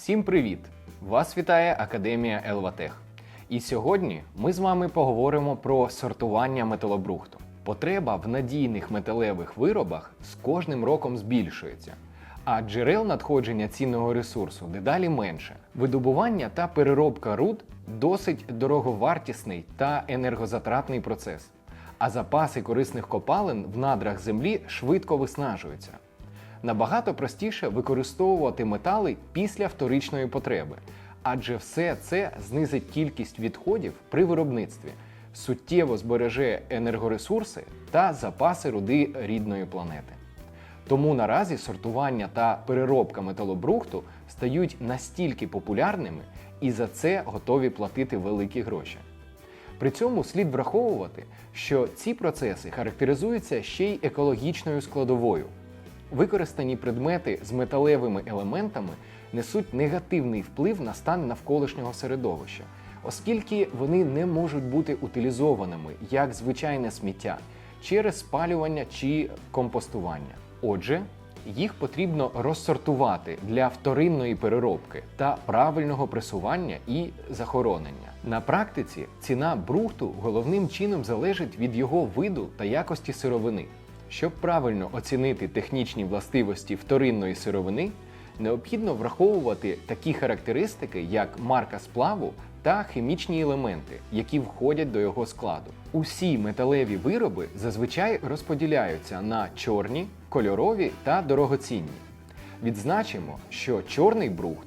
Всім привіт! Вас вітає Академія Елватех. І сьогодні ми з вами поговоримо про сортування металобрухту. Потреба в надійних металевих виробах з кожним роком збільшується, а джерел надходження цінного ресурсу дедалі менше. Видобування та переробка руд досить дороговартісний та енергозатратний процес, а запаси корисних копалин в надрах землі швидко виснажуються. Набагато простіше використовувати метали після вторичної потреби, адже все це знизить кількість відходів при виробництві, суттєво збереже енергоресурси та запаси руди рідної планети. Тому наразі сортування та переробка металобрухту стають настільки популярними і за це готові платити великі гроші. При цьому слід враховувати, що ці процеси характеризуються ще й екологічною складовою. Використані предмети з металевими елементами несуть негативний вплив на стан навколишнього середовища, оскільки вони не можуть бути утилізованими як звичайне сміття через спалювання чи компостування. Отже, їх потрібно розсортувати для вторинної переробки та правильного пресування і захоронення. На практиці ціна брухту головним чином залежить від його виду та якості сировини. Щоб правильно оцінити технічні властивості вторинної сировини, необхідно враховувати такі характеристики, як марка сплаву та хімічні елементи, які входять до його складу. Усі металеві вироби зазвичай розподіляються на чорні, кольорові та дорогоцінні. Відзначимо, що чорний брухт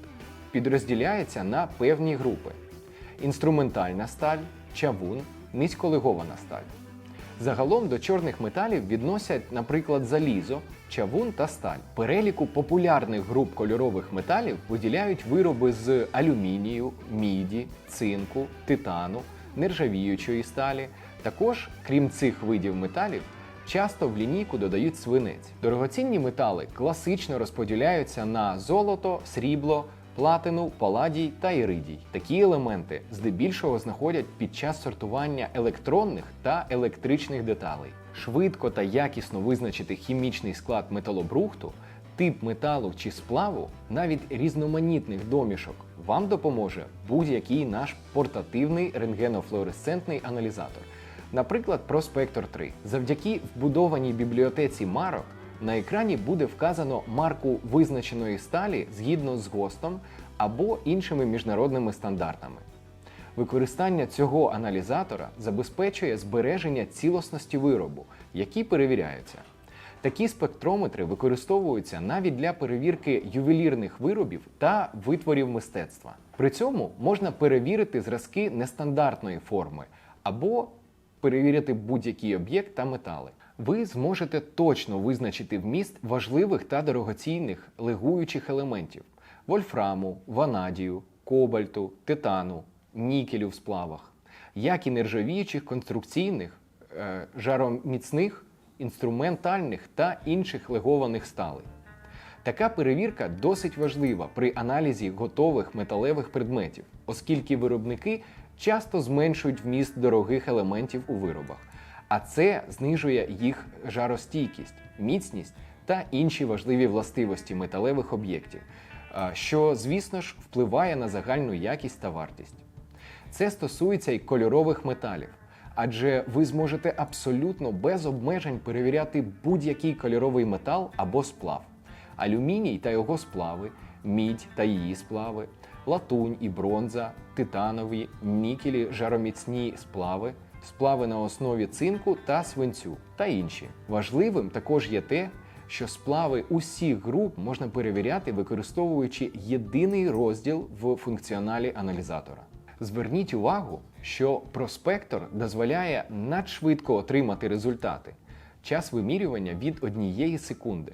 підрозділяється на певні групи: інструментальна сталь, чавун, низьколегована сталь. Загалом до чорних металів відносять, наприклад, залізо, чавун та сталь. Переліку популярних груп кольорових металів виділяють вироби з алюмінію, міді, цинку, титану, нержавіючої сталі. Також, крім цих видів металів, часто в лінійку додають свинець. Дорогоцінні метали класично розподіляються на золото, срібло, платину, паладій та іридій. Такі елементи здебільшого знаходять під час сортування електронних та електричних деталей. Швидко та якісно визначити хімічний склад металобрухту, тип металу чи сплаву, навіть різноманітних домішок вам допоможе будь-який наш портативний рентгенофлуоресцентний аналізатор. Наприклад, Prospector 3. Завдяки вбудованій бібліотеці марок на екрані буде вказано марку визначеної сталі згідно з ГОСТом або іншими міжнародними стандартами. Використання цього аналізатора забезпечує збереження цілісності виробу, які перевіряються. Такі спектрометри використовуються навіть для перевірки ювелірних виробів та витворів мистецтва. При цьому можна перевірити зразки нестандартної форми або перевірити будь-який об'єкт та метали. Ви зможете точно визначити вміст важливих та дорогоцінних легуючих елементів вольфраму, ванадію, кобальту, титану, нікелю в сплавах, як і нержавіючих конструкційних, е, жароміцних, інструментальних та інших легованих сталей. Така перевірка досить важлива при аналізі готових металевих предметів, оскільки виробники часто зменшують вміст дорогих елементів у виробах, а це знижує їх жаростійкість, міцність та інші важливі властивості металевих об'єктів, що, звісно ж, впливає на загальну якість та вартість. Це стосується і кольорових металів, адже ви зможете абсолютно без обмежень перевіряти будь-який кольоровий метал або сплав, алюміній та його сплави, мідь та її сплави, латунь і бронза, титанові, нікелі, жароміцні сплави, сплави на основі цинку та свинцю та інші. Важливим також є те, що сплави усіх груп можна перевіряти, використовуючи єдиний розділ в функціоналі аналізатора. Зверніть увагу, що проспектор дозволяє надшвидко отримати результати. Час вимірювання від однієї секунди.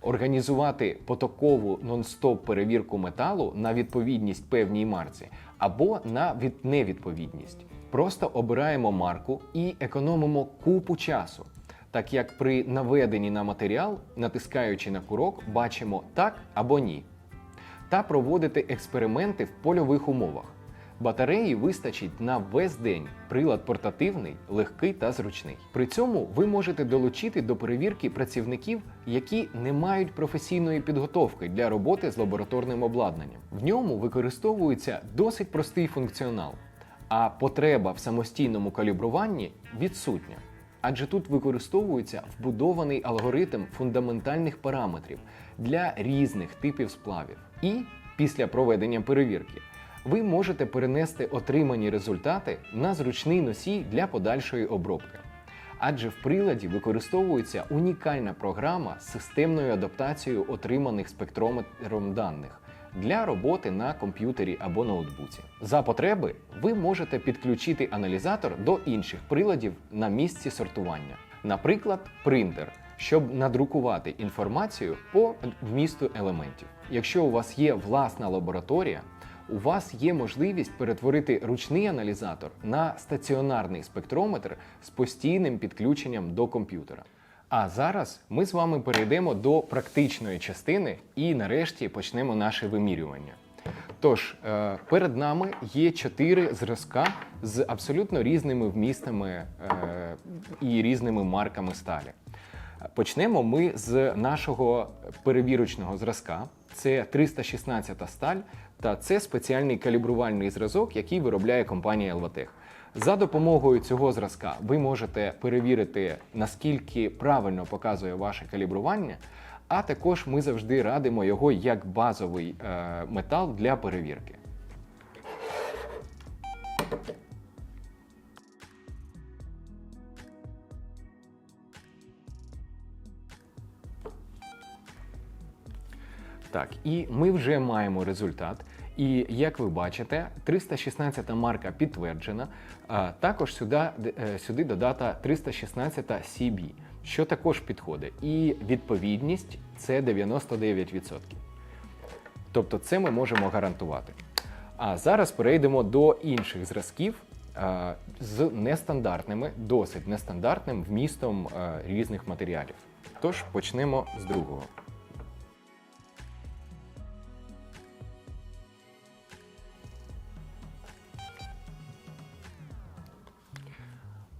Організувати потокову нон-стоп перевірку металу на відповідність певній марці або на від невідповідність. Просто обираємо марку і економимо купу часу, так як при наведенні на матеріал, натискаючи на курок, бачимо так або ні. Та проводити експерименти в польових умовах. Батареї вистачить на весь день. Прилад портативний, легкий та зручний. При цьому ви можете долучити до перевірки працівників, які не мають професійної підготовки для роботи з лабораторним обладнанням. В ньому використовується досить простий функціонал, а потреба в самостійному калібруванні відсутня. Адже тут використовується вбудований алгоритм фундаментальних параметрів для різних типів сплавів. І після проведення перевірки ви можете перенести отримані результати на зручний носій для подальшої обробки. Адже в приладі використовується унікальна програма з системною адаптацією отриманих спектрометром даних для роботи на комп'ютері або ноутбуці. За потреби ви можете підключити аналізатор до інших приладів на місці сортування, наприклад, принтер, щоб надрукувати інформацію по вмісту елементів. Якщо у вас є власна лабораторія, у вас є можливість перетворити ручний аналізатор на стаціонарний спектрометр з постійним підключенням до комп'ютера. А зараз ми з вами перейдемо до практичної частини і нарешті почнемо наше вимірювання. Тож, е, перед нами є чотири зразка з абсолютно різними вмістами е, і різними марками сталі. Почнемо ми з нашого перевірочного зразка. Це 316 сталь, та це спеціальний калібрувальний зразок, який виробляє компанія Elvatech. За допомогою цього зразка ви можете перевірити, наскільки правильно показує ваше калібрування, а також ми завжди радимо його як базовий е, метал для перевірки. Так, і ми вже маємо результат. І як ви бачите, 316 марка підтверджена. Також сюди, е, сюди додата 316 CB, що також підходить. І відповідність це 99%. Тобто це ми можемо гарантувати. А зараз перейдемо до інших зразків з нестандартними, досить нестандартним вмістом різних матеріалів. Тож почнемо з другого.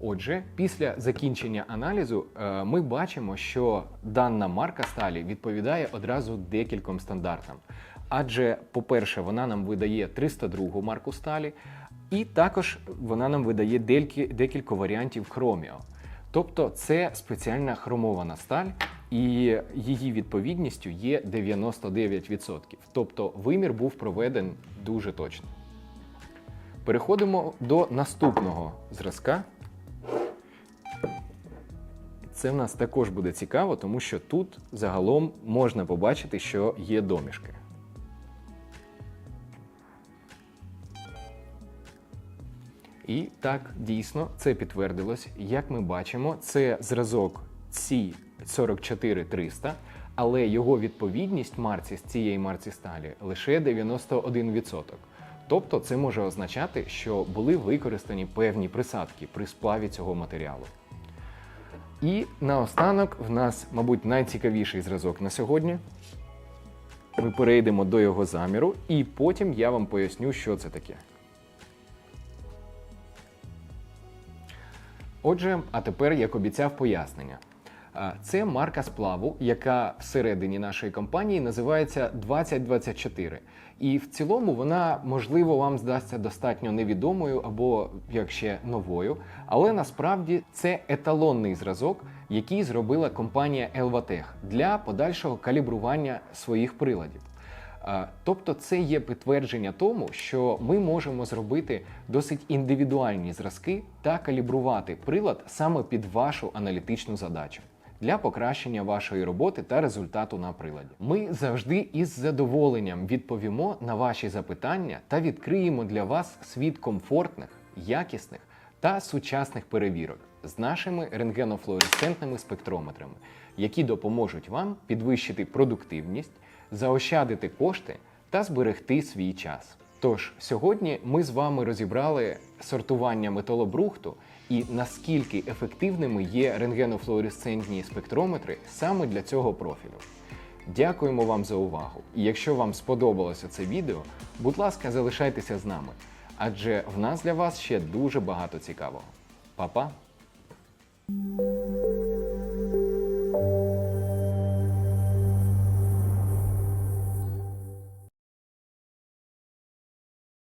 Отже, після закінчення аналізу е, ми бачимо, що дана марка сталі відповідає одразу декільком стандартам. Адже, по-перше, вона нам видає 302 марку сталі, і також вона нам видає декілька варіантів хроміо. Тобто це спеціальна хромована сталь, і її відповідністю є 99%. Тобто вимір був проведений дуже точно. Переходимо до наступного зразка. Це в нас також буде цікаво, тому що тут загалом можна побачити, що є домішки. І так, дійсно, це підтвердилось. Як ми бачимо, це зразок c 44300 але його відповідність марці з цієї марці сталі лише 91%. Тобто це може означати, що були використані певні присадки при сплаві цього матеріалу. І наостанок в нас, мабуть, найцікавіший зразок на сьогодні. Ми перейдемо до його заміру, і потім я вам поясню, що це таке. Отже, а тепер, як обіцяв, пояснення. Це марка сплаву, яка всередині нашої компанії називається 2024. І в цілому вона, можливо, вам здасться достатньо невідомою або як ще новою. Але насправді це еталонний зразок, який зробила компанія Elvatech для подальшого калібрування своїх приладів. Тобто це є підтвердження тому, що ми можемо зробити досить індивідуальні зразки та калібрувати прилад саме під вашу аналітичну задачу для покращення вашої роботи та результату на приладі. Ми завжди із задоволенням відповімо на ваші запитання та відкриємо для вас світ комфортних, якісних та сучасних перевірок з нашими рентгенофлуоресцентними спектрометрами, які допоможуть вам підвищити продуктивність, заощадити кошти та зберегти свій час. Тож сьогодні ми з вами розібрали сортування металобрухту і наскільки ефективними є рентгенофлуоресцентні спектрометри саме для цього профілю. Дякуємо вам за увагу! І якщо вам сподобалося це відео, будь ласка, залишайтеся з нами. адже в нас для вас ще дуже багато цікавого. Па-па!